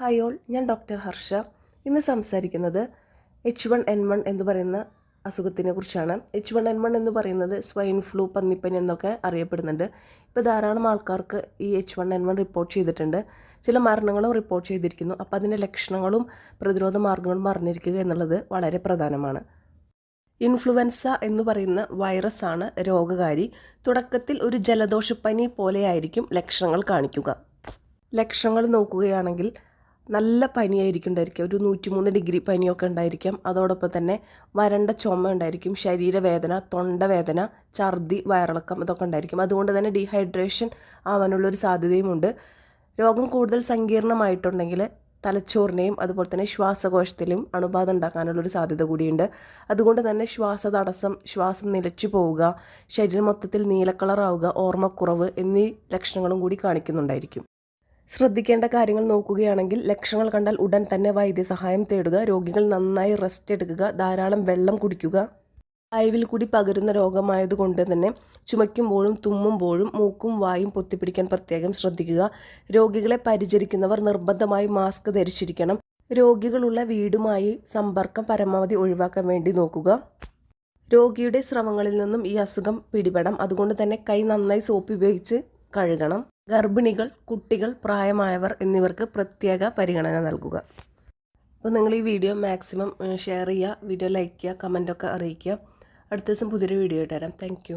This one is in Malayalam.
ഹായ് ഓൾ ഞാൻ ഡോക്ടർ ഹർഷ. ഇന്ന് സംസാരിക്കുന്നത് എച്ച് വൺ എൻ വൺ എന്ന് പറയുന്ന അസുഖത്തിനെ കുറിച്ചാണ്. എച്ച് വൺ എൻ വൺ എന്ന് പറയുന്നത് സ്വൈൻ ഫ്ലൂ പന്നിപ്പനി എന്നൊക്കെ അറിയപ്പെടുന്നുണ്ട്. ഇപ്പോൾ ധാരാളം ആൾക്കാർക്ക് ഈ H one N one report ചെയ്തിട്ടുണ്ട്. ചില മരണങ്ങളും റിപ്പോർട്ട് ചെയ്തിരിക്കുന്നു. അപ്പോൾ അതിന്റെ ലക്ഷണങ്ങളും പ്രതിരോധ മാർഗങ്ങളും അറിഞ്ഞിരിക്കുക എന്നുള്ളത് വളരെ പ്രധാനമാണ്. ഇൻഫ്ലുവൻസ എന്ന് പറയുന്ന വൈറസാണ് രോഗകാരി. തുടക്കത്തിൽ ഒരു ജലദോഷപ്പനി പോലെയായിരിക്കും ലക്ഷണങ്ങൾ കാണിക്കുക. ലക്ഷണങ്ങൾ നോക്കുകയാണെങ്കിൽ നല്ല പനിയായിരിക്കും ഉണ്ടായിരിക്കുക ഒരു നൂറ്റിമൂന്ന് ഡിഗ്രി പനിയൊക്കെ ഉണ്ടായിരിക്കാം. അതോടൊപ്പം തന്നെ വരണ്ട ചുമ ഉണ്ടായിരിക്കും ശരീരവേദന തൊണ്ടവേദന ഛർദി വയറിളക്കം ഇതൊക്കെ ഉണ്ടായിരിക്കും. അതുകൊണ്ട് തന്നെ ഡീഹൈഡ്രേഷൻ ആവാനുള്ളൊരു സാധ്യതയുമുണ്ട്. രോഗം കൂടുതൽ സങ്കീർണമായിട്ടുണ്ടെങ്കിൽ തലച്ചോറിനെയും അതുപോലെ തന്നെ ശ്വാസകോശത്തിലും അണുബാധ ഉണ്ടാക്കാനുള്ളൊരു സാധ്യത കൂടിയുണ്ട്. അതുകൊണ്ട് തന്നെ ശ്വാസ തടസ്സം ശ്വാസം നിലച്ചു പോവുക ശരീരം മൊത്തത്തിൽ നീലക്കളറാവുക ഓർമ്മക്കുറവ് എന്നീ ലക്ഷണങ്ങളും കൂടി കാണിക്കുന്നുണ്ടായിരിക്കും. ശ്രദ്ധിക്കേണ്ട കാര്യങ്ങൾ നോക്കുകയാണെങ്കിൽ ലക്ഷണങ്ങൾ കണ്ടാൽ ഉടൻ തന്നെ വൈദ്യസഹായം തേടുക രോഗികൾ നന്നായി റെസ്റ്റ് എടുക്കുക ധാരാളം വെള്ളം കുടിക്കുക. വായുവിൽ കൂടി പകരുന്ന രോഗമായതുകൊണ്ട് തന്നെ ചുമയ്ക്കുമ്പോഴും തുമ്മുമ്പോഴും മൂക്കും വായും പൊത്തിപ്പിടിക്കാൻ പ്രത്യേകം ശ്രദ്ധിക്കുക. രോഗികളെ പരിചരിക്കുന്നവർ നിർബന്ധമായി മാസ്ക് ധരിച്ചിരിക്കണം. രോഗികളുള്ള വീടുമായി സമ്പർക്കം പരമാവധി ഒഴിവാക്കാൻ വേണ്ടി നോക്കുക. രോഗിയുടെ സ്രവങ്ങളിൽ നിന്നും ഈ അസുഖം പിടിപെടാം അതുകൊണ്ട് തന്നെ കൈ നന്നായി സോപ്പ് ഉപയോഗിച്ച് കഴുകണം. ഗർഭിണികൾ കുട്ടികൾ പ്രായമായവർ എന്നിവർക്ക് പ്രത്യേക പരിഗണന നൽകുക. അപ്പോൾ നിങ്ങൾ ഈ വീഡിയോ മാക്സിമം ഷെയർ ചെയ്യുക വീഡിയോ ലൈക്ക് ചെയ്യുക കമന്റൊക്കെ അറിയിക്കുക. അടുത്ത ദിവസം പുതിയൊരു വീഡിയോ ഇട്ടുതരാം താങ്ക്